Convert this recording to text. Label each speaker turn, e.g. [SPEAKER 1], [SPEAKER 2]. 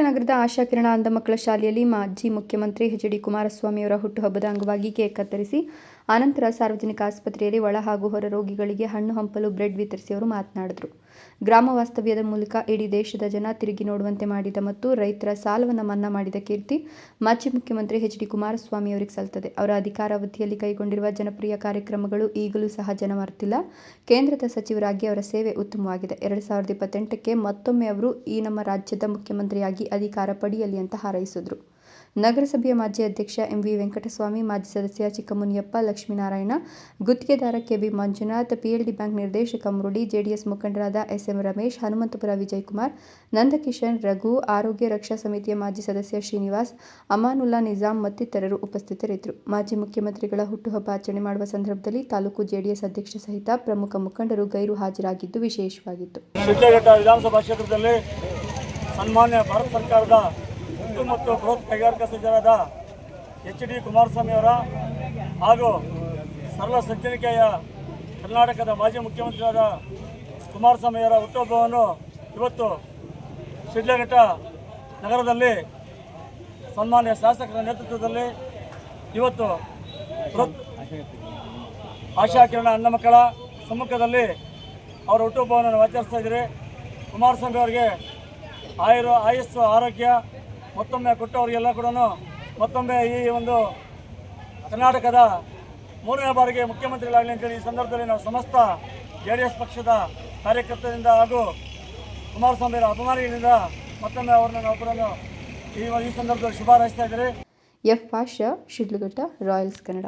[SPEAKER 1] ನಗರದ ಆಶಾಕಿರಣ ಅಂಧ ಮಕ್ಕಳ ಶಾಲೆಯಲ್ಲಿ ಮಾಜಿ ಮುಖ್ಯಮಂತ್ರಿ ಎಚ್ ಡಿ ಕುಮಾರಸ್ವಾಮಿಯವರ ಹುಟ್ಟುಹಬ್ಬದ ಅಂಗವಾಗಿ ಕೇಕ್ ಕತ್ತರಿಸಿ, ಆನಂತರ ಸಾರ್ವಜನಿಕ ಆಸ್ಪತ್ರೆಯಲ್ಲಿ ಒಳ ಹಾಗೂ ಹೊರ ರೋಗಿಗಳಿಗೆ ಹಣ್ಣು ಹಂಪಲು, ಬ್ರೆಡ್ ವಿತರಿಸಿ ಅವರು ಮಾತನಾಡಿದರು. ಗ್ರಾಮ ವಾಸ್ತವ್ಯದ ಮೂಲಕ ಇಡೀ ದೇಶದ ಜನ ತಿರುಗಿ ನೋಡುವಂತೆ ಮಾಡಿದ ಮತ್ತು ರೈತರ ಸಾಲವನ್ನು ಮನ್ನಾ ಮಾಡಿದ ಕೀರ್ತಿ ಮಾಜಿ ಮುಖ್ಯಮಂತ್ರಿ ಎಚ್ ಡಿ ಕುಮಾರಸ್ವಾಮಿ ಅವರಿಗೆ ಸಲ್ತದೆ ಅವರ ಅಧಿಕಾರಾವಧಿಯಲ್ಲಿ ಕೈಗೊಂಡಿರುವ ಜನಪ್ರಿಯ ಕಾರ್ಯಕ್ರಮಗಳು ಈಗಲೂ ಸಹ ಜನ ಮರೆತಿಲ್ಲ ಕೇಂದ್ರದ ಸಚಿವರಾಗಿ ಅವರ ಸೇವೆ ಉತ್ತಮವಾಗಿದೆ. ಎರಡು ಸಾವಿರದ ಇಪ್ಪತ್ತೆಂಟಕ್ಕೆ ಮತ್ತೊಮ್ಮೆ ಅವರು ಈ ನಮ್ಮ ರಾಜ್ಯದ ಮುಖ್ಯಮಂತ್ರಿಯಾಗಿ ಅಧಿಕಾರ ಪಡೆಯಲಿ ಅಂತ ಹಾರೈಸಿದ್ರು. ನಗರಸಭೆಯ ಮಾಜಿ ಅಧ್ಯಕ್ಷ ಎಂವಿ ವೆಂಕಟಸ್ವಾಮಿ, ಮಾಜಿ ಸದಸ್ಯ ಚಿಕ್ಕಮುನಿಯಪ್ಪ, ಲಕ್ಷ್ಮೀನಾರಾಯಣ, ಗುತ್ತಿಗೆದಾರ ಕೆಬಿ ಮಂಜುನಾಥ್ ಪಿಎಲ್ಡಿ ಬ್ಯಾಂಕ್ ನಿರ್ದೇಶಕ ಮುರಳಿ ಜೆಡಿಎಸ್ ಮುಖಂಡರಾದ ಎಸ್ಎಂ ರಮೇಶ್, ಹನುಮಂತಪುರ ವಿಜಯಕುಮಾರ್, ನಂದಕಿಶನ್ ರಘು, ಆರೋಗ್ಯ ರಕ್ಷಾ ಸಮಿತಿಯ ಮಾಜಿ ಸದಸ್ಯ ಶ್ರೀನಿವಾಸ್, ಅಮಾನುಲ್ಲಾ ನಿಜಾಂ ಮತ್ತಿತರರು ಉಪಸ್ಥಿತರಿದ್ದರು. ಮಾಜಿ ಮುಖ್ಯಮಂತ್ರಿಗಳ ಹುಟ್ಟುಹಬ್ಬ ಆಚರಣೆ ಮಾಡುವ ಸಂದರ್ಭದಲ್ಲಿ ತಾಲೂಕು ಜೆಡಿಎಸ್ ಅಧ್ಯಕ್ಷ ಸಹಿತ ಪ್ರಮುಖ ಮುಖಂಡರು ಗೈರು ಹಾಜರಾಗಿದ್ದು ವಿಶೇಷವಾಗಿತ್ತು.
[SPEAKER 2] ಸನ್ಮಾನ್ಯ ಭಾರತ ಸರ್ಕಾರದ ಉಕ್ಕು ಮತ್ತು ಬೃಹತ್ ಕೈಗಾರಿಕಾ ಸಚಿವರಾದ ಎಚ್ ಡಿ ಕುಮಾರಸ್ವಾಮಿ ಅವರ ಹಾಗೂ ಸರಳ ಸಜ್ಜನಿಕೆಯ ಕರ್ನಾಟಕದ ಮಾಜಿ ಮುಖ್ಯಮಂತ್ರಿಯಾದ ಕುಮಾರಸ್ವಾಮಿ ಅವರ ಹುಟ್ಟುಹಬ್ಬವನ್ನು ಇವತ್ತು ಶಿಡ್ಲಘಟ್ಟ ನಗರದಲ್ಲಿ ಸನ್ಮಾನ್ಯ ಶಾಸಕರ ನೇತೃತ್ವದಲ್ಲಿ ಇವತ್ತು ಬೃಹತ್ ಆಶಾಕಿರಣ ಅಣ್ಣ ಮಕ್ಕಳ ಸಮ್ಮುಖದಲ್ಲಿ ಅವರ ಹುಟ್ಟುಹಬ್ಬವನ್ನು ಆಚರಿಸ್ತಾ ಇದ್ದೀರಿ. ಕುಮಾರಸ್ವಾಮಿ ಅವರಿಗೆ ಆಯುರ್ ಆಯಸ್ಸು, ಆರೋಗ್ಯ ಮತ್ತೊಮ್ಮೆ ಕೊಟ್ಟವರಿಗೆಲ್ಲ ಕೂಡ ಮತ್ತೊಮ್ಮೆ ಈ ಒಂದು ಕರ್ನಾಟಕದ ಮೂರನೇ ಬಾರಿಗೆ ಮುಖ್ಯಮಂತ್ರಿಗಳಾಗಲಿ ಅಂತೇಳಿ ಈ ಸಂದರ್ಭದಲ್ಲಿ ನಾವು ಸಮಸ್ತ ಜೆ ಡಿ ಎಸ್ ಪಕ್ಷದ ಕಾರ್ಯಕರ್ತರಿಂದ ಹಾಗೂ ಕುಮಾರಸ್ವಾಮಿ ಅವರ ಅಭಿಮಾನಿಗಳಿಂದ ಮತ್ತೊಮ್ಮೆ ಅವ್ರನ್ನ ನಾವು ಕೂಡ ಈ ಈ ಸಂದರ್ಭದಲ್ಲಿ ಶುಭ ಹಾರೈಸ್ತಾ ಇದ್ದೀರಿ
[SPEAKER 1] ಎಫ್ ಪಾಷ, ಶಿಡ್ಲಘಟ್ಟ, ರಾಯಲ್ಸ್ ಕನ್ನಡ.